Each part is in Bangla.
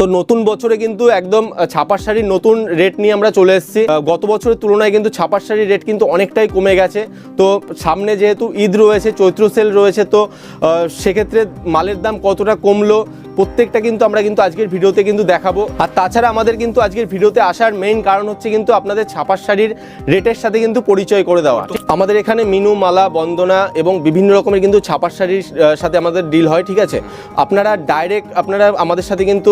তো নতুন বছরে কিন্তু একদম ছাপার শাড়ির নতুন রেট নিয়ে আমরা চলে এসেছি। গত বছরের তুলনায় কিন্তু ছাপার শাড়ির রেট কিন্তু অনেকটাই কমে গেছে। তো সামনে যেহেতু ঈদ রয়েছে, চৈত্র সেল রয়েছে, তো সেক্ষেত্রে মালের দাম কতটা কমলো? প্রত্যেকটা কিন্তু আমরা কিন্তু আজকের ভিডিওতে কিন্তু দেখাবো। আর তাছাড়া আমাদের কিন্তু আজকের ভিডিওতে আসার মেইন কারণ হচ্ছে কিন্তু আপনাদের ছাপার শাড়ির রেটের সাথে কিন্তু পরিচয় করে দেওয়া। আমাদের এখানে মিনু, মালা, বন্দনা এবং বিভিন্ন রকমের কিন্তু ছাপার শাড়ির সাথে আমাদের ডিল হয়, ঠিক আছে? আপনারা ডাইরেক্ট আপনারা আমাদের সাথে কিন্তু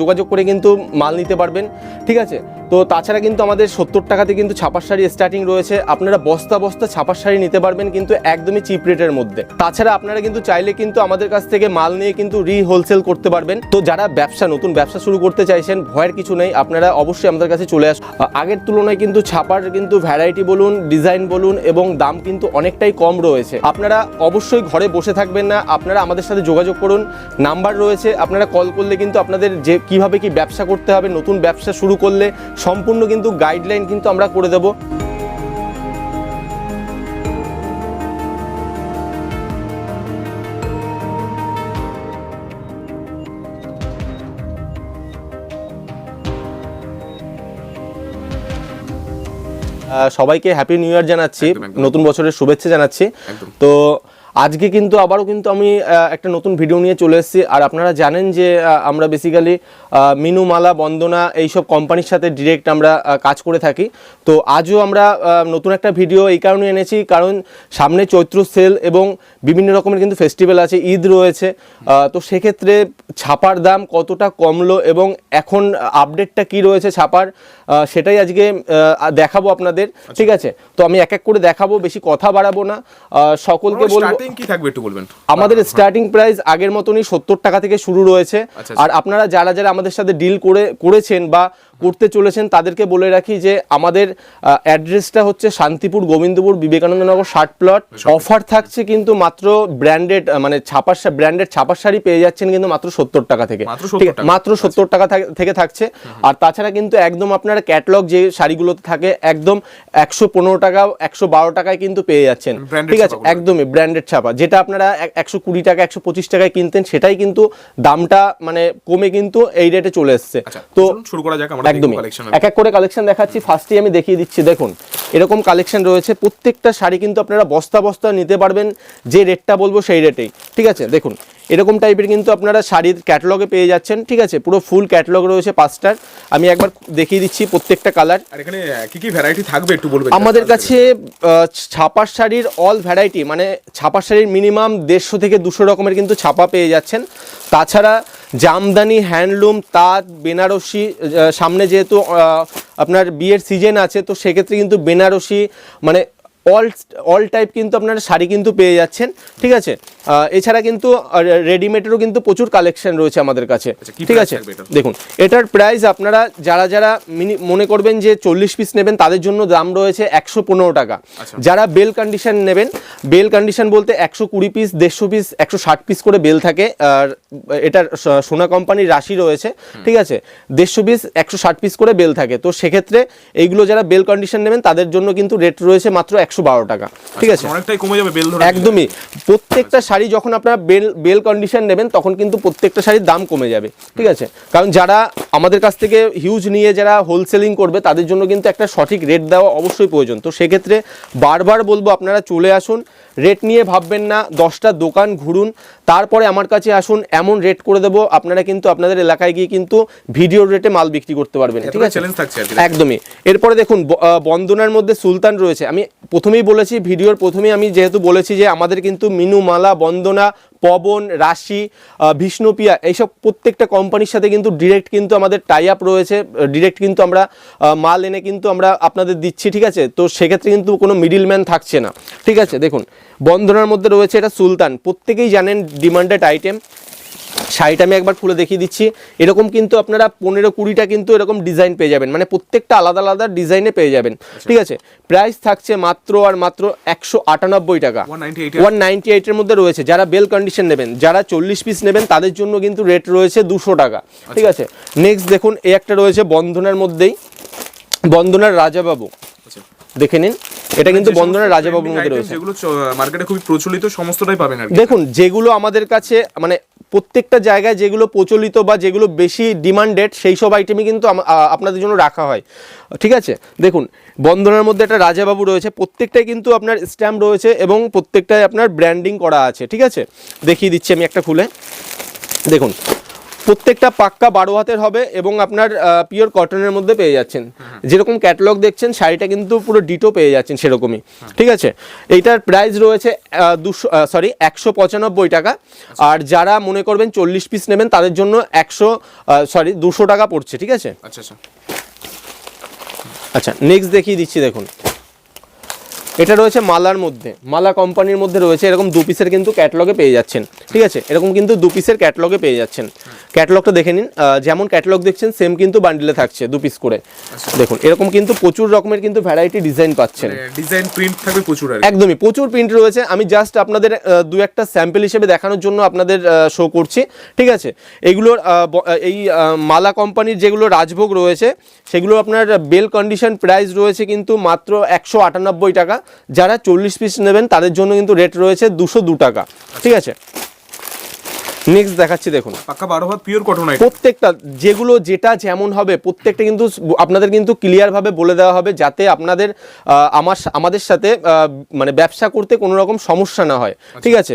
যোগাযোগ করে কিন্তু মাল নিতে পারবেন, ঠিক আছে? তো তাছাড়া কিন্তু আমাদের সত্তর টাকাতে কিন্তু ছাপার শাড়ি স্টার্টিং রয়েছে। আপনারা বস্তা বস্তা ছাপার শাড়ি নিতে পারবেন কিন্তু একদমই চিপ রেটের মধ্যে। তাছাড়া আপনারা কিন্তু চাইলে কিন্তু আমাদের কাছ থেকে মাল নিয়ে কিন্তু রি হোলসেল করতে পারবেন। তো যারা ব্যবসা, নতুন ব্যবসা শুরু করতে চাইছেন, ভয়ের কিছু নেই, আপনারা অবশ্যই আমাদের কাছে চলে আস আগের তুলনায় কিন্তু ছাপার কিন্তু ভ্যারাইটি বলুন ডিজাইন বলুন এবং দাম কিন্তু অনেকটাই কম রয়েছে। আপনারা অবশ্যই ঘরে বসে থাকবেন না, আপনারা আমাদের সাথে যোগাযোগ করুন। নাম্বার রয়েছে, আপনারা কল করলে কিন্তু আপনাদের যে কীভাবে কি ব্যবসা করতে হবে, নতুন ব্যবসা শুরু করলে সম্পূর্ণ কিন্তু গাইডলাইন কিন্তু আমরা করে দেবো। সবাইকে হ্যাপি নিউ ইয়ার জানাচ্ছি। নতুন বছরের শুভেচ্ছা জানাচ্ছি। তো আজকে কিন্তু আবারও কিন্তু আমি একটা নতুন ভিডিও নিয়ে চলে এসেছি। আর আপনারা জানেন যে আমরা বেসিক্যালি মিনু মালা বন্দনা এইসব কোম্পানির সাথে ডিরেক্ট আমরা কাজ করে থাকি। তো আজও আমরা নতুন একটা ভিডিও এই কারণে এনেছি। কারণ সামনে চৈত্র সেল এবং বিভিন্ন রকমের কিন্তু ফেস্টিভ্যাল আছে ঈদ রয়েছে। তো সেক্ষেত্রে ছাপার দাম কতটা কমলো এবং এখন আপডেটটা কি রয়েছে ছাপার সেটাই আজকে দেখাবো আপনাদের। ঠিক আছে? তো আমি এক এক করে দেখাবো বেশি কথা বাড়াবো না। সকলকে বলব স্টার্টিং কি থাকবে একটু বলবেন? আমাদের স্টার্টিং প্রাইস আগের মতনই সত্তর টাকা থেকে শুরু রয়েছে। আচ্ছা, আর আপনারা যারা যারা আমাদের সাথে ডিল করে করেছেন বা করতে চলেছেন তাদেরকে বলে রাখি যে আমাদের অ্যাড্রেসটা হচ্ছে শান্তিপুর গোবিন্দপুর বিবেকানন্দ নগর ষাট প্লট। অফার থাকছে কিন্তু মাত্র ব্র্যান্ডেড মানে ছাপার ব্র্যান্ডেড ছাপার শাড়ি পেয়ে যাচ্ছেন কিন্তু মাত্র সত্তর টাকা থেকে। মাত্র ঠিক 70 আছে? টাকা। মাত্র সত্তর টাকা থেকে থাকছে। আর তাছাড়া কিন্তু একদম আপনারা ক্যাটলগ যে শাড়িগুলোতে থাকে একদম একশো পনেরো টাকা একশো বারো টাকায় কিন্তু পেয়ে যাচ্ছেন। ঠিক আছে? একদমই ব্র্যান্ডেড ছাপা। যেটা আপনারা একশো কুড়ি টাকা একশো পঁচিশ টাকায় কিনতেন সেটাই কিন্তু দামটা মানে কমে কিন্তু এই রেটে চলে এসছে। আচ্ছা তো শুরু করা যাক আমরা একদমই। এক এক করে কালেকশন দেখাচ্ছি ফার্স্টেই আমি দেখিয়ে দিচ্ছি। দেখুন এরকম কালেকশন রয়েছে প্রত্যেকটা শাড়ি কিন্তু আপনারা বস্তা বস্তা নিতে পারবেন যে রেটটা বলব সেই রেটেই ঠিক আছে দেখুন এরকম টাইপের কিন্তু আপনারা শাড়ির ক্যাটালগে পেয়ে যাচ্ছেন ঠিক আছে? পুরো ফুল ক্যাটালগ রয়েছে পাঁচটার আমি একবার দেখিয়ে দিচ্ছি প্রত্যেকটা কালার আর এখানে কি কি ভ্যারাইটি থাকবে একটু বলবেন? আমাদের কাছে ছাপার শাড়ির অল ভ্যারাইটি মানে ছাপার শাড়ির মিনিমাম দেড়শো থেকে দুশো রকমের কিন্তু ছাপা পেয়ে যাচ্ছেন। তাছাড়া জামদানি হ্যান্ডলুম তাঁত বেনারসি সামনে যেহেতু আপনার বিয়ের সিজন আছে তো সেক্ষেত্রে কিন্তু বেনারসি মানে অল অল টাইপ কিন্তু আপনারা শাড়ি কিন্তু পেয়ে যাচ্ছেন ঠিক আছে? এছাড়া কিন্তু রেডিমেডেরও কিন্তু প্রচুর কালেকশন রয়েছে আমাদের কাছে আচ্ছা, ঠিক আছে? দেখুন এটার প্রাইস আপনারা যারা যারা মিনি মনে করবেন যে চল্লিশ পিস নেবেন তাদের জন্য দাম রয়েছে একশো পনেরো টাকা। আচ্ছা। যারা বেল কন্ডিশন নেবেন বেল কন্ডিশন বলতে একশো কুড়ি পিস দেড়শো পিস একশো ষাট পিস করে বেল থাকে আর এটার সোনা কোম্পানির রাশি রয়েছে ঠিক আছে? দেড়শো পিস একশো ষাট পিস করে বেল থাকে। তো সেক্ষেত্রে এইগুলো যারা বেল কন্ডিশন নেবেন তাদের জন্য কিন্তু রেট রয়েছে মাত্র একশো বারো টাকা। ঠিক আছে? অনেকটাই কমে যাবে বেল একদমই। প্রত্যেকটা শাড়ি যখন আপনারা বেল বেল কন্ডিশন নেবেন তখন কিন্তু প্রত্যেকটা শাড়ির দাম কমে যাবে। ঠিক আছে? কারণ যারা আমাদের কাছ থেকে হিউজ নিয়ে যারা হোলসেলিং করবে তাদের জন্য কিন্তু একটা সঠিক রেট দেওয়া অবশ্যই প্রয়োজন। তো সেক্ষেত্রে বারবার বলব আপনারা চলে আসুন রেট নিয়ে ভাববেন না দশটা দোকান ঘুরুন তারপরে আমার কাছে আসুন এমন রেট করে দেবো আপনারা কিন্তু আপনাদের এলাকায় গিয়ে কিন্তু ভিডিও রেটে মাল বিক্রি করতে পারবেন ঠিক আছে? একদমই। এরপরে দেখুন বন্দনার মধ্যে সুলতান রয়েছে। আমি প্রথমেই বলেছি ভিডিওর প্রথমেই আমি যেহেতু বলেছি যে আমাদের কিন্তু মিনু মালা বন্দনা পবন, রাশি ভিষ্ণুপিয়া এইসব প্রত্যেকটা কোম্পানির সাথে কিন্তু ডিরেক্ট কিন্তু আমাদের টাই আপ রয়েছে। ডিরেক্ট কিন্তু আমরা মাল এনে কিন্তু আমরা আপনাদের দিচ্ছি, ঠিক আছে? তো সেক্ষেত্রে কিন্তু কোনো মিডিলম্যান থাকছে না। ঠিক আছে? দেখুন, বন্ধনার মধ্যে রয়েছে এটা সুলতান। প্রত্যেকেই জানেন ডিমান্ডেড আইটেম শাড়িটা আমি একবার খুলে দেখিয়ে দিচ্ছি। এরকম কিন্তু আপনারা পনেরো কুড়িটা কিন্তু এরকম ডিজাইন পেয়ে যাবেন। মানে প্রত্যেকটা আলাদা আলাদা ডিজাইনে পেয়ে যাবেন। ঠিক আছে? প্রাইস থাকছে মাত্র আর মাত্র একশো আটানব্বই টাকা। ওয়ান নাইনটি এইটের মধ্যে রয়েছে। যারা বেল কন্ডিশন নেবেন যারা চল্লিশ পিস নেবেন তাদের জন্য কিন্তু রেট রয়েছে দুশো টাকা। ঠিক আছে? নেক্সট দেখুন এই একটা রয়েছে বন্ধনের মধ্যেই। বন্দনার রাজাবাবু। আচ্ছা। দেখে নিন। এটা কিন্তু যে সমস্ত বন্দনার রাজাবাবুর মধ্যে রয়েছে। যেগুলো মার্কেটে খুবই প্রচলিত সমস্তটাই পাবেন দেখুন যেগুলো আমাদের কাছে মানে প্রত্যেকটা জায়গায় যেগুলো প্রচলিত বা যেগুলো বেশি ডিমান্ডেড সেই সব আইটেমই কিন্তু আপনাদের জন্য রাখা হয়। ঠিক আছে? দেখুন, বন্ধনের মধ্যে একটা রাজাবাবু রয়েছে, প্রত্যেকটাই কিন্তু আপনার স্ট্যাম্প রয়েছে এবং প্রত্যেকটাই আপনার ব্র্যান্ডিং করা আছে, ঠিক আছে? দেখিয়ে দিচ্ছি আমি একটা খুলে। দেখুন প্রত্যেকটা পাক্কা বারো হাতের হবে এবং আপনার পিওর কটনের মধ্যে পেয়ে যাচ্ছেন। যেরকম ক্যাটালগ দেখছেন শাড়িটা কিন্তু পুরো ডিটো পেয়ে যাচ্ছেন সেরকমই। ঠিক আছে? এইটার প্রাইস রয়েছে দুশো সরি একশো পঁচানব্বই টাকা। আর যারা মনে করবেন চল্লিশ পিস নেবেন তাদের জন্য একশো সরি দুশো টাকা পড়ছে ঠিক আছে? আচ্ছা আচ্ছা। আচ্ছা নেক্সট দেখিয়ে দিচ্ছি দেখুন। এটা রয়েছে মালার মধ্যে। মালা কোম্পানির মধ্যে রয়েছে এরকম দু পিসের কিন্তু ক্যাটলগে পেয়ে যাচ্ছেন। ঠিক আছে? এরকম কিন্তু দু পিসের ক্যাটলগে পেয়ে যাচ্ছেন। ক্যাটলগটা দেখে নিন যেমন ক্যাটলগ দেখছেন সেম কিন্তু বান্ডিলে থাকছে দু পিস করে। দেখুন এরকম কিন্তু প্রচুর রকমের কিন্তু ভ্যারাইটি ডিজাইন পাচ্ছেন। ডিজাইন প্রিন্ট থাকবে প্রচুর একদমই প্রচুর প্রিন্ট রয়েছে। আমি জাস্ট আপনাদের দু একটা স্যাম্পল হিসেবে দেখানোর জন্য আপনাদের শো করছি। ঠিক আছে? এগুলোর এই মালা কোম্পানির যেগুলো রাজভোগ রয়েছে সেগুলো আপনার বেল কন্ডিশন প্রাইস রয়েছে কিন্তু মাত্র একশো আটানব্বই টাকা। যারা চল্লিশ পিস নেবেন তাদের জন্য কিন্তু রেট রয়েছে দুশো দু টাকা। ঠিক আছে? নেক্সট দেখাচ্ছি দেখুন। পাক্কা বারো হাত পিওর কটন প্রত্যেকটা যেগুলো যেটা যেমন হবে প্রত্যেকটা কিন্তু আপনাদের কিন্তু ক্লিয়ারভাবে বলে দেওয়া হবে যাতে আপনাদের আমার আমাদের সাথে মানে ব্যবসা করতে কোনো রকম সমস্যা না হয়। ঠিক আছে?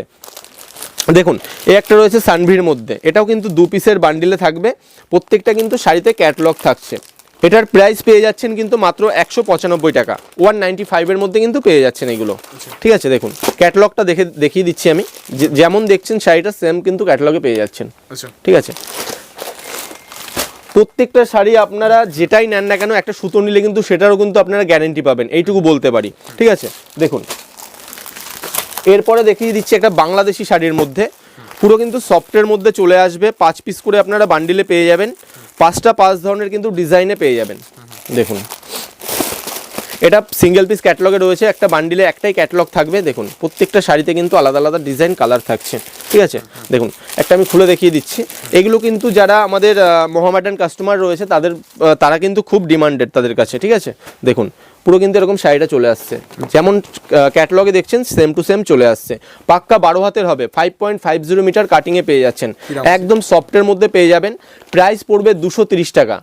দেখুন এই একটা রয়েছে সানভির মধ্যে। এটাও কিন্তু দু পিসের বান্ডিলে থাকবে। প্রত্যেকটা কিন্তু শাড়িতে ক্যাটলগ থাকছে। এটার প্রাইস পেয়ে যাচ্ছেন কিন্তু মাত্র একশো পঁচানব্বই টাকা। ওয়ান নাইনটি ফাইভের মধ্যে কিন্তু পেয়ে যাচ্ছেন এগুলো। ঠিক আছে দেখুন। ক্যাটলগটা দেখে দেখিয়ে দিচ্ছি আমি। যেমন দেখছেন শাড়িটা সেম কিন্তু ক্যাটলগে পেয়ে যাচ্ছেন। আচ্ছা। ঠিক আছে? প্রত্যেকটা শাড়ি আপনারা যেটাই নেন না কেন একটা সুতো নিলে কিন্তু সেটারও কিন্তু আপনারা গ্যারেন্টি পাবেন। এইটুকু বলতে পারি। ঠিক আছে? দেখুন। এরপরে দেখিয়ে দিচ্ছি একটা বাংলাদেশি শাড়ির মধ্যে। পুরো কিন্তু সফটের মধ্যে চলে আসবে। পাঁচ পিস করে আপনারা বান্ডিলে পেয়ে যাবেন। পাঁচটা পাঁচ ধরনের কিন্তু ডিজাইনে পেয়ে যাবেন। দেখুন। এটা সিঙ্গেল পিস ক্যাটলগে রয়েছে, একটা বান্ডিলে একটাই ক্যাটলগ থাকবে, দেখুন। প্রত্যেকটা শাড়িতে কিন্তু আলাদা আলাদা ডিজাইন কালার থাকছে, ঠিক আছে? দেখুন, একটা আমি খুলে দেখিয়ে দিচ্ছি। এগুলো কিন্তু যারা আমাদের মোহামেডান কাস্টমার রয়েছে, তাদের তারা কিন্তু খুব ডিমান্ডেড তাদের কাছে, ঠিক আছে? দেখুন পুরো কিন্তু এরকম শাড়িটা চলে আসছে। যেমন ক্যাটলগে দেখছেন সেম টু সেম চলে আসছে। পাক্কা বারো হাতের হবে five point five zero meter কাটিংয়ে পেয়ে যাচ্ছেন। একদম সফটের মধ্যে পেয়ে যাবেন। প্রাইস পড়বে দুশো তিরিশ টাকা।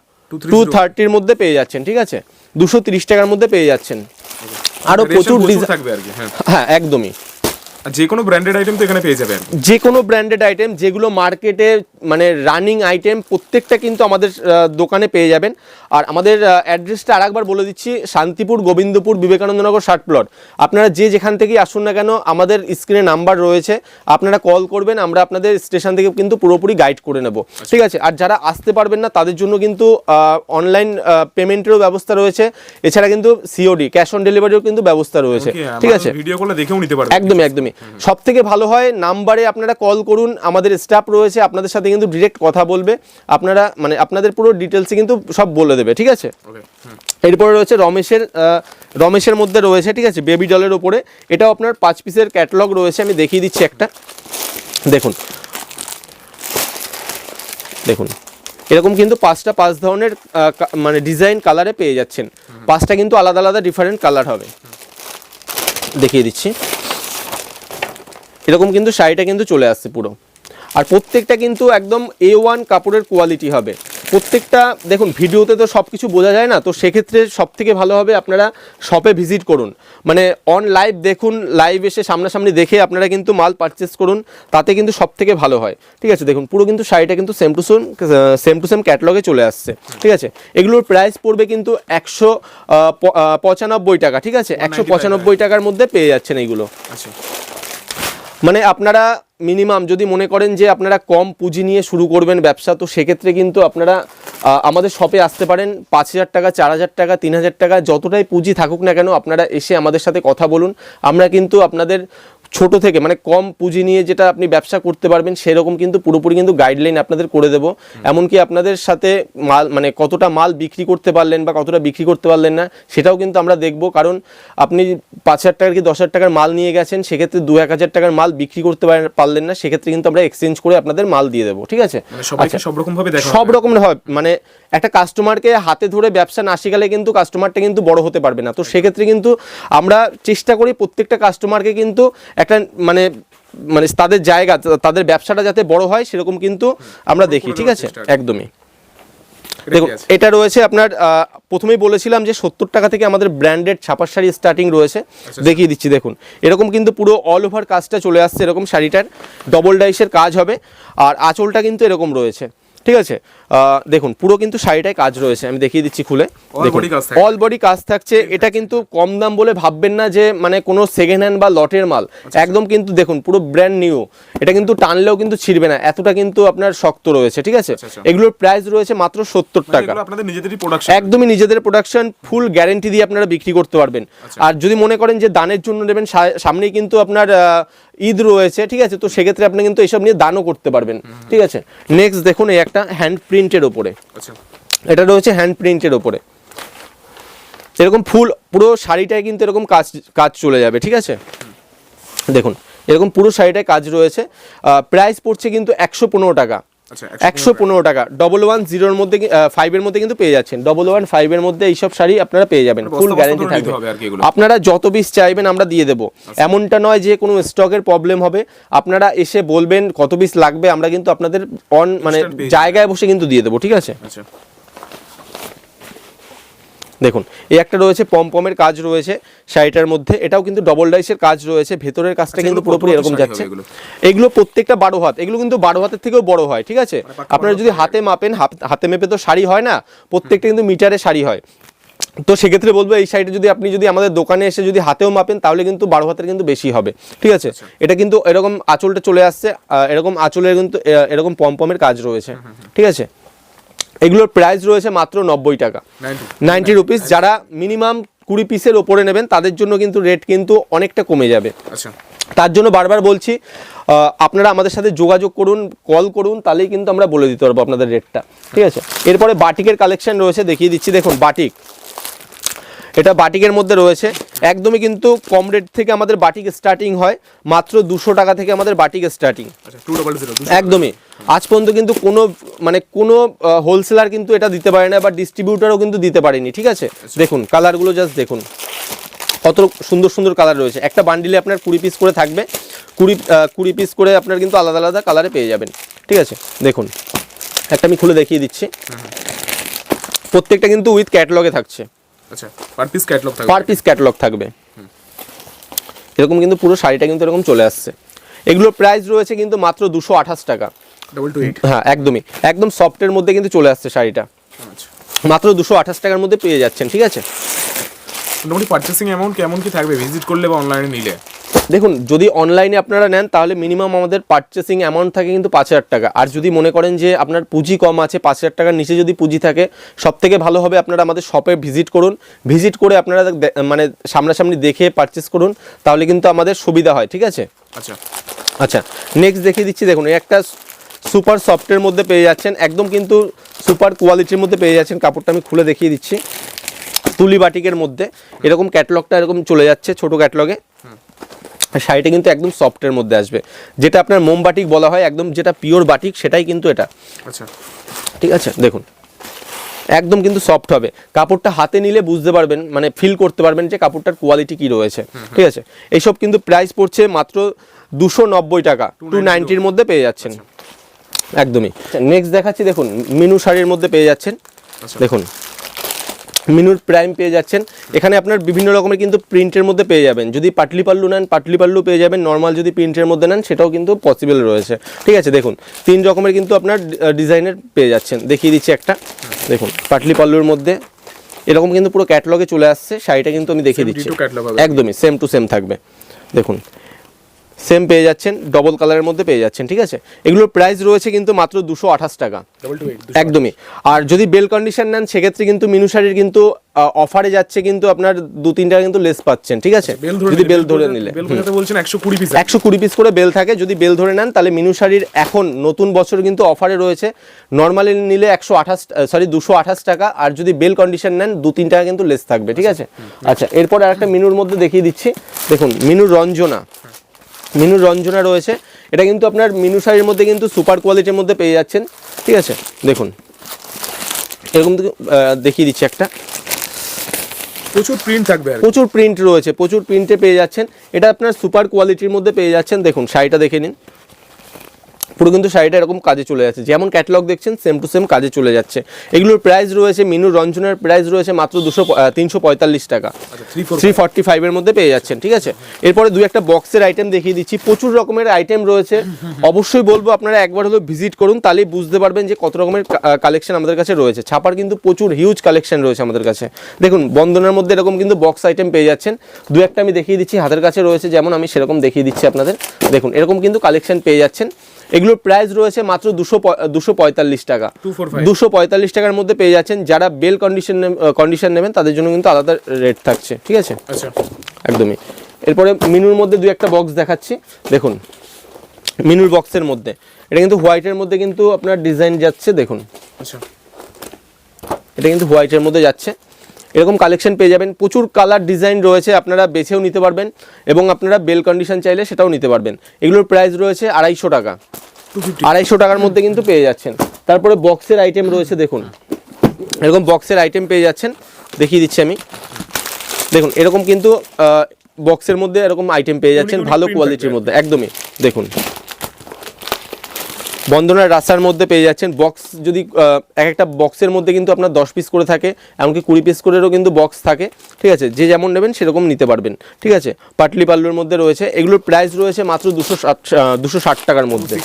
টু থার্টির মধ্যে পেয়ে যাচ্ছেন ঠিক আছে? দুশো তিরিশ টাকার মধ্যে পেয়ে যাচ্ছেন। আরও প্রচুর ডিজাইন হ্যাঁ। হ্যাঁ একদমই। যে কোনো ব্র্যান্ডেড আইটেম তো এখানে পেয়ে যাবে আর কি। যে কোনো ব্র্যান্ডেড আইটেম যেগুলো মার্কেটে মানে রানিং আইটেম প্রত্যেকটা কিন্তু আমাদের দোকানে পেয়ে যাবেন। আর আমাদের অ্যাড্রেসটা আরেকবার বলে দিচ্ছি শান্তিপুর গোবিন্দপুর বিবেকানন্দনগর ষাট প্লট আপনারা যে যেখান থেকেই আসুন না কেন আমাদের স্ক্রিনে নাম্বার রয়েছে। আপনারা কল করবেন আমরা আপনাদের স্টেশন থেকে কিন্তু পুরোপুরি গাইড করে নেব। ঠিক আছে? আর যারা আসতে পারবেন না তাদের জন্য কিন্তু অনলাইন পেমেন্টেরও ব্যবস্থা রয়েছে। এছাড়া কিন্তু সিওডি ক্যাশ অন ডেলিভারিও কিন্তু ব্যবস্থা রয়েছে। ঠিক আছে? ভিডিও কলে দেখেও নিতে পারবে। একদমই একদমই। সব থেকে ভালো হয় নাম্বারে আপনারা কল করুন আমাদের স্টাফ রয়েছে আপনাদের সাথে কিন্তু ডিরেক্ট কথা বলবে আপনারা মানে আপনাদের পুরো ডিটেলসে কিন্তু সব বলে দেবে ঠিক আছে? এরপরে রয়েছে রমেশের রমেশের মধ্যে রয়েছে ঠিক আছে বেবি ডলের ওপরে এটাও আপনার পাঁচ পিসের ক্যাটালগ রয়েছে আমি দেখিয়ে দিচ্ছি একটা। দেখুন। দেখুন। এরকম কিন্তু পাঁচটা পাঁচ ধরনের মানে ডিজাইন কালারে পেয়ে যাচ্ছেন। পাঁচটা কিন্তু আলাদা আলাদা ডিফারেন্ট কালার হবে। দেখিয়ে দিচ্ছি। এরকম কিন্তু শাড়িটা কিন্তু চলে আসছে পুরো। আর প্রত্যেকটা কিন্তু একদম এ ওয়ান কাপড়ের কোয়ালিটি হবে। প্রত্যেকটা, দেখুন, ভিডিওতে তো সব কিছু বোঝা যায় না, তো সেক্ষেত্রে সব থেকে ভালো হবে আপনারা শপে ভিজিট করুন। মানে অন লাইভ দেখুন লাইভ এসে সামনাসামনি দেখে আপনারা কিন্তু মাল পারচেস করুন, তাতে কিন্তু সব থেকে ভালো হয়। ঠিক আছে, দেখুন, পুরো কিন্তু শাড়িটা কিন্তু same to same same to same ক্যাটলগে চলে আসছে। ঠিক আছে, এগুলোর প্রাইস পড়বে কিন্তু একশো পঁচানব্বই টাকা। ঠিক আছে, একশো পঁচানব্বই টাকার মধ্যে পেয়ে যাচ্ছেন এইগুলো। আচ্ছা। মানে আপনারা মিনিমাম যদি মনে করেন যে আপনারা কম পুঁজি নিয়ে শুরু করবেন ব্যবসা, তো সেক্ষেত্রে কিন্তু আপনারা আমাদের শপে আসতে পারেন। পাঁচ হাজার টাকা, চার হাজার টাকা, তিন হাজার টাকা, যতটাই পুঁজি থাকুক না কেন, আপনারা এসে আমাদের সাথে কথা বলুন। আমরা কিন্তু আপনাদের ছোট থেকে মানে কম পুঁজি নিয়ে যেটা আপনি ব্যবসা করতে পারবেন সেরকম কিন্তু পুরোপুরি কিন্তু গাইডলাইন আপনাদের করে দেবো। এমনকি আপনাদের সাথে মাল মানে কতটা মাল বিক্রি করতে পারলেন বা কতটা বিক্রি করতে পারলেন না সেটাও কিন্তু আমরা দেখব। কারণ আপনি পাঁচ হাজার টাকার কি দশ হাজার টাকার মাল নিয়ে গেছেন সেক্ষেত্রে দু এক হাজার টাকার মাল বিক্রি করতে পার- পারলেন না সেক্ষেত্রে কিন্তু আমরা এক্সচেঞ্জ করে আপনাদের মাল দিয়ে দেবো ঠিক আছে? মানে সব রকম ভাবে সব রকমের হয় মানে একটা কাস্টমারকে হাতে ধরে ব্যবসা না শিখালে কিন্তু কাস্টমারটা কিন্তু বড় হতে পারবে না। তো সেক্ষেত্রে কিন্তু আমরা চেষ্টা করি প্রত্যেকটা কাস্টমারকে কিন্তু একটা মানে মানে তাদের জায়গা তাদের ব্যবসাটা যাতে বড় হয় সেরকম কিন্তু আমরা দেখি ঠিক আছে? একদমই। দেখুন এটা রয়েছে আপনার প্রথমেই বলেছিলাম যে সত্তর টাকা থেকে আমাদের ব্র্যান্ডেড ছাপার শাড়ি স্টার্টিং রয়েছে দেখিয়ে দিচ্ছি দেখুন। এরকম কিন্তু পুরো অল ওভার কাজটা চলে আসছে এরকম শাড়িটার ডবল ডাইসের কাজ হবে। আর আঁচলটা কিন্তু এরকম রয়েছে। ঠিক আছে? দেখুন পুরো কিন্তু শাড়িটায় কাজ রয়েছে। আমি দেখিয়ে দিচ্ছি খুলে। দেখুন। অল বডি কাজ থাকছে। এটা কিন্তু কম দাম বলে ভাববেন না যে মানে কোনো সেকেন্ড হ্যান্ড বা লটের মাল। আচ্ছা, একদম কিন্তু দেখুন পুরো ব্র্যান্ড নিউ এটা কিন্তু টানলেও কিন্তু ছিড়বে না। এতটা কিন্তু আপনার শক্ত রয়েছে ঠিক আছে? আচ্ছা। এগুলোর প্রাইস রয়েছে মাত্র সত্তর মানে টাকা। একদমই নিজেদের প্রোডাকশন ফুল গ্যারেন্টি দিয়ে আপনারা বিক্রি করতে পারবেন। আচ্ছা। আর যদি মনে করেন যে দানের জন্য নেবেন সামনেই কিন্তু আপনার ঈদ রয়েছে ঠিক আছে? তো সেক্ষেত্রে আপনি কিন্তু এসব নিয়ে দানও করতে পারবেন ঠিক আছে? নেক্সট দেখুন এই একটা হ্যান্ড প্রিন্টের ওপরে আচ্ছা। এটা রয়েছে হ্যান্ড প্রিন্টের ওপরে এরকম ফুল পুরো শাড়িটায় কিন্তু এরকম কাজ কাজ চলে যাবে ঠিক আছে? দেখুন এরকম পুরো শাড়িটায় কাজ রয়েছে। প্রাইস পড়ছে কিন্তু একশো পনেরো টাকা। একশো পনেরো টাকা। ডবল ওয়ান জিরোর মধ্যে ফাইভের মধ্যে কিন্তু পেয়ে যাচ্ছেন। ডবল ওয়ান ফাইভের মধ্যে এইসব শাড়ি আপনারা পেয়ে যাবেন। ফুল গ্যারেন্টি থাকবে। আপনারা যত পিস চাইবেন আমরা দিয়ে দেবো। এমনটা নয় যে কোনো স্টকের প্রবলেম হবে। আপনারা এসে বলবেন কত পিস লাগবে আমরা কিন্তু আপনাদের অন মানে। জায়গায় বসে কিন্তু দিয়ে দেবো ঠিক আছে? আচ্ছা। দেখুন এই একটা রয়েছে পমপমের কাজ রয়েছে শাড়িটার মধ্যে এটাও কিন্তু ডবল ডাইসের কাজ রয়েছে ভেতরের কাজটা আচ্ছা, কিন্তু পুরোপুরি এরকম যাচ্ছে। এগুলো? প্রত্যেকটা বারো হাত এগুলো কিন্তু বারো হাতের থেকেও বড় হয় ঠিক আছে? মানে আপনারা যদি হাতে মাপেন হাতে মেপে তো শাড়ি হয় না প্রত্যেকটা কিন্তু মিটারে শাড়ি হয়। তো সেক্ষেত্রে বলব এই শাড়িটা যদি আপনি যদি আমাদের দোকানে এসে যদি হাতেও মাপেন তাহলে কিন্তু বারো হাতের কিন্তু বেশি হবে ঠিক আছে? এটা কিন্তু এরকম আঁচলটা চলে আসছে এরকম আঁচলের কিন্তু এরকম পমপমের কাজ রয়েছে ঠিক আছে? এগুলোর প্রাইস রয়েছে মাত্র নব্বই টাকা। 90 নাইনটি রুপিস যারা মিনিমাম কুড়ি পিসের ওপরে নেবেন তাদের জন্য কিন্তু রেট কিন্তু অনেকটা কমে যাবে। আচ্ছা। তার জন্য বারবার বলছি আপনারা আমাদের সাথে যোগাযোগ করুন কল করুন তাহলেই কিন্তু আমরা বলে দিতে পারব আপনাদের রেটটা ঠিক আছে? এরপরে বাটিকের কালেকশন রয়েছে দেখিয়ে দিচ্ছি। দেখুন বাটিক। এটা বাটিকের মধ্যে রয়েছে। একদমই কিন্তু কম রেট থেকে আমাদের বাটিক স্টার্টিং হয়। মাত্র দুশো টাকা থেকে আমাদের বাটিক স্টার্টিং আচ্ছা একদমই। আজ পর্যন্ত কিন্তু কোনো মানে কোনো হোলসেলার কিন্তু এটা দিতে পারে না বা ডিস্ট্রিবিউটারও কিন্তু দিতে পারেনি ঠিক আছে? দেখুন কালারগুলো জাস্ট দেখুন। কত সুন্দর সুন্দর কালার রয়েছে। একটা বান্ডিলে আপনার কুড়ি পিস করে থাকবে। কুড়ি কুড়ি পিস করে আপনার কিন্তু আলাদা আলাদা কালারে পেয়ে যাবেন। ঠিক আছে? দেখুন একটা আমি খুলে দেখিয়ে দিচ্ছি। প্রত্যেকটা কিন্তু উইথ ক্যাটলগে থাকছে। আচ্ছা পার পিস ক্যাটালগ থাকবে। পার পিস ক্যাটালগ থাকবে। এরকম কিন্তু পুরো শাড়িটা কিন্তু এরকম চলে আসছে। এগুলোর প্রাইস রয়েছে কিন্তু মাত্র দুশো আঠাশ টাকা। ডাবল টু এইট হ্যাঁ একদমই। একদম সফটের মধ্যে কিন্তু চলে আসছে শাড়িটা। আচ্ছা। মাত্র দুশো আঠাশ টাকার মধ্যে পেয়ে যাচ্ছেন ঠিক আছে? মোটামুটি পার্চেসিং অ্যামাউন্ট কেমন কি থাকবে? ভিজিট করলে বা অনলাইনে নিলে? দেখুন যদি অনলাইনে আপনারা নেন তাহলে মিনিমাম আমাদের পারচেসিং অ্যামাউন্ট থাকে কিন্তু পাঁচ হাজার টাকা। আর যদি মনে করেন যে আপনার পুঁজি কম আছে পাঁচ হাজার টাকার নিচে যদি পুঁজি থাকে সব থেকে ভালো হবে আপনারা আমাদের শপে ভিজিট করুন। ভিজিট করে আপনারা মানে সামনাসামনি দেখে পারচেস করুন তাহলে কিন্তু আমাদের সুবিধা হয় ঠিক আছে? আচ্ছা। আচ্ছা নেক্সট দেখিয়ে দিচ্ছি দেখুন একটা সুপার সফটের মধ্যে পেয়ে যাচ্ছেন একদম কিন্তু সুপার কোয়ালিটির মধ্যে পেয়ে যাচ্ছেন। কাপড়টা আমি খুলে দেখিয়ে দিচ্ছি। তুলি বাটিকের মধ্যে এরকম ক্যাটলগটা এরকম চলে যাচ্ছে ছোট ক্যাটলগে শাড়িটা কিন্তু একদম সফটের মধ্যে আসবে। যেটা আপনার মোম বাটিক বলা হয় একদম যেটা পিওর বাটিক সেটাই কিন্তু এটা। আচ্ছা। ঠিক আছে? দেখুন। একদম কিন্তু সফট হবে। কাপড়টা হাতে নিলে বুঝতে পারবেন মানে ফিল করতে পারবেন যে কাপড়টার কোয়ালিটি কি রয়েছে। ঠিক আছে? এইসব কিন্তু প্রাইস পড়ছে মাত্র দুশো নব্বই টাকা। টু নাইনটির মধ্যে পেয়ে যাচ্ছেন। একদমই। নেক্সট দেখাচ্ছি দেখুন মিনু শাড়ির মধ্যে পেয়ে যাচ্ছেন। আচ্ছা। দেখুন। মিনুর প্রাইম পেয়ে যাচ্ছেন। এখানে আপনার বিভিন্ন রকমের কিন্তু প্রিন্টের মধ্যে পেয়ে যাবেন। যদি পাটলি পাল্লু নেন পাটলি পাল্লু পেয়ে যাবেন। নর্মাল যদি প্রিন্টের মধ্যে নেন সেটাও কিন্তু পসিবল রয়েছে। ঠিক আছে দেখুন তিন রকমের কিন্তু আপনার ডিজাইনের পেয়ে যাচ্ছেন। দেখিয়ে দিচ্ছি একটা। দেখুন পাটলি পাল্লুর মধ্যে এরকম কিন্তু পুরো ক্যাটলগে চলে আসছে। শাড়িটা কিন্তু আমি দেখিয়ে দিচ্ছি। D2 catalog হবে। একদমই সেম টু সেম থাকবে। দেখুন সেম পেয়ে যাচ্ছেন ডবল কালারের মধ্যে পেয়ে যাচ্ছেন ঠিক আছে? এগুলোর প্রাইস রয়েছে কিন্তু মাত্র দুশো আঠাশ টাকা। একদমই। আর যদি বেল কন্ডিশন নেন সেক্ষেত্রে কিন্তু মিনু শাড়ির কিন্তু অফারে যাচ্ছে কিন্তু আপনার দু তিন টাকা কিন্তু লেস পাচ্ছেন ঠিক আছে? যদি বেল ধরে নিলে। বলছেন একশো কুড়ি পিস একশো কুড়ি পিস করে বেল থাকে যদি বেল ধরে নেন তাহলে মিনু শাড়ির এখন নতুন বছর কিন্তু অফারে রয়েছে। নর্মালি নিলে একশো আঠাশ সরি দুশো আঠাশ টাকা আর যদি বেল কন্ডিশন নেন দু তিন টাকা কিন্তু লেস থাকবে ঠিক আছে? আচ্ছা এরপর আরেকটা মিনুর মধ্যে দেখিয়ে দিচ্ছি। দেখুন মিনুর রঞ্জনা। মিনুর রঞ্জনা রয়েছে। এটা কিন্তু আপনার মিনু শাড়ির মধ্যে কিন্তু সুপার কোয়ালিটির মধ্যে পেয়ে যাচ্ছেন। ঠিক আছে? দেখুন। এরকম দেখিয়ে দিচ্ছি একটা। প্রচুর প্রিন্ট থাকবে প্রচুর প্রিন্ট রয়েছে প্রচুর প্রিন্টে পেয়ে যাচ্ছেন। এটা আপনার সুপার কোয়ালিটির মধ্যে পেয়ে যাচ্ছেন। দেখুন শাড়িটা দেখে নিন। পুরো কিন্তু শাড়িটা এরকম কাজে চলে যাচ্ছে। যেমন ক্যাটালগ দেখছেন সেম টু সেম কাজে চলে যাচ্ছে। এগুলোর প্রাইস রয়েছে মিনু রঞ্জনের প্রাইস রয়েছে মাত্র দুশো তিনশো পঁয়তাল্লিশ টাকা। থ্রি ফর্টি ফাইভের মধ্যে পেয়ে যাচ্ছেন ঠিক আছে? এরপরে দু একটা বক্সের আইটেম দেখিয়ে দিচ্ছি। প্রচুর রকমের আইটেম রয়েছে। অবশ্যই বলব আপনারা একবার হলো ভিজিট করুন তাহলেই বুঝতে পারবেন যে কত রকমের কালেকশন আমাদের কাছে রয়েছে। ছাপার কিন্তু প্রচুর হিউজ কালেকশন রয়েছে আমাদের কাছে। দেখুন বন্ধনের মধ্যে এরকম কিন্তু বক্স আইটেম পেয়ে যাচ্ছেন। দু একটা আমি দেখিয়ে দিচ্ছি হাতের কাছে রয়েছে যেমন আমি সেরকম দেখিয়ে দিচ্ছি আপনাদের। দেখুন এরকম কিন্তু কালেকশন পেয়ে যাচ্ছেন। এগুলোর প্রাইস রয়েছে মাত্র দুশো দুশো পঁয়তাল্লিশ টাকা। দুশো পঁয়তাল্লিশ। টাকার মধ্যে পেয়ে যাচ্ছেন যারা বেল কন্ডিশন কন্ডিশন নেবেন তাদের জন্য কিন্তু আলাদা রেট থাকছে ঠিক আছে? আচ্ছা। একদমই। এরপরে মিনুর মধ্যে দু একটা বক্স দেখাচ্ছি। দেখুন মিনুর বক্সের মধ্যে। এটা কিন্তু হোয়াইটের মধ্যে কিন্তু আপনার ডিজাইন যাচ্ছে দেখুন। আচ্ছা। এটা কিন্তু হোয়াইটের মধ্যে যাচ্ছে। এরকম কালেকশন পেয়ে যাবেন। প্রচুর কালার ডিজাইন রয়েছে আপনারা বেছেও নিতে পারবেন এবং আপনারা বেল কন্ডিশন চাইলে সেটাও নিতে পারবেন। এগুলোর প্রাইস রয়েছে আড়াইশো টাকা। আড়াইশো টাকার মধ্যে কিন্তু পেয়ে যাচ্ছেন। তারপরে বক্সের আইটেম রয়েছে দেখুন। এরকম বক্সের আইটেম পেয়ে যাচ্ছেন। দেখিয়ে দিচ্ছি আমি। দেখুন এরকম কিন্তু বক্সের মধ্যে এরকম আইটেম পেয়ে যাচ্ছেন। ভালো কোয়ালিটির মধ্যে একদমই। দেখুন। বন্ধনার রাস্তার মধ্যে পেয়ে যাচ্ছেন। বক্স যদি এক একটা বক্সের মধ্যে কিন্তু আপনার দশ পিস করে থাকে এমনকি কুড়ি পিস করেও কিন্তু বক্স থাকে। ঠিক আছে? যে যেমন নেবেন সেরকম নিতে পারবেন। ঠিক আছে? পাটলি পাল্লুর মধ্যে রয়েছে। এগুলোর প্রাইস রয়েছে মাত্র দুশো ষাট দুশো ষাট টাকার মধ্যে।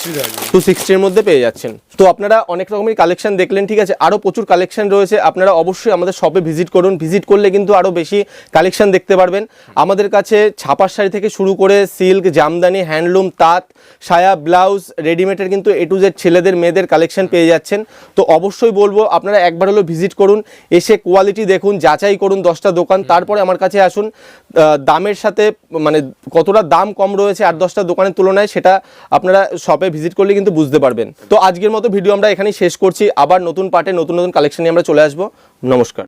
টু সিক্সটির মধ্যে পেয়ে যাচ্ছেন। তো আপনারা অনেক রকমের কালেকশন দেখলেন, ঠিক আছে? আরও প্রচুর কালেকশন রয়েছে। আপনারা অবশ্যই আমাদের শপে ভিজিট করুন। ভিজিট করলে কিন্তু আরও বেশি কালেকশন দেখতে পারবেন। আমাদের কাছে ছাপার শাড়ি থেকে শুরু করে সিল্ক জামদানি হ্যান্ডলুম তাঁত, সায়া ব্লাউজ রেডিমেডের কিন্তু এ টু জেড ছেলেদের, মেয়েদের কালেকশন পেয়ে যাচ্ছেন। তো অবশ্যই বলব, আপনারা একবার হলো ভিজিট করুন, এসে কোয়ালিটি দেখুন, যাচাই করুন দশটা দোকান, তারপরে আমার কাছে আসুন। দামের সাথে মানে কতটা দাম কম রয়েছে আর দশটা দোকানের তুলনায় সেটা আপনারা শপে ভিজিট করলে কিন্তু বুঝতে পারবেন। তো আজকের মতো ভিডিও আমরা এখানেই শেষ করছি। আবার নতুন পার্টে নতুন নতুন কালেকশন নিয়ে আমরা চলে আসব। নমস্কার।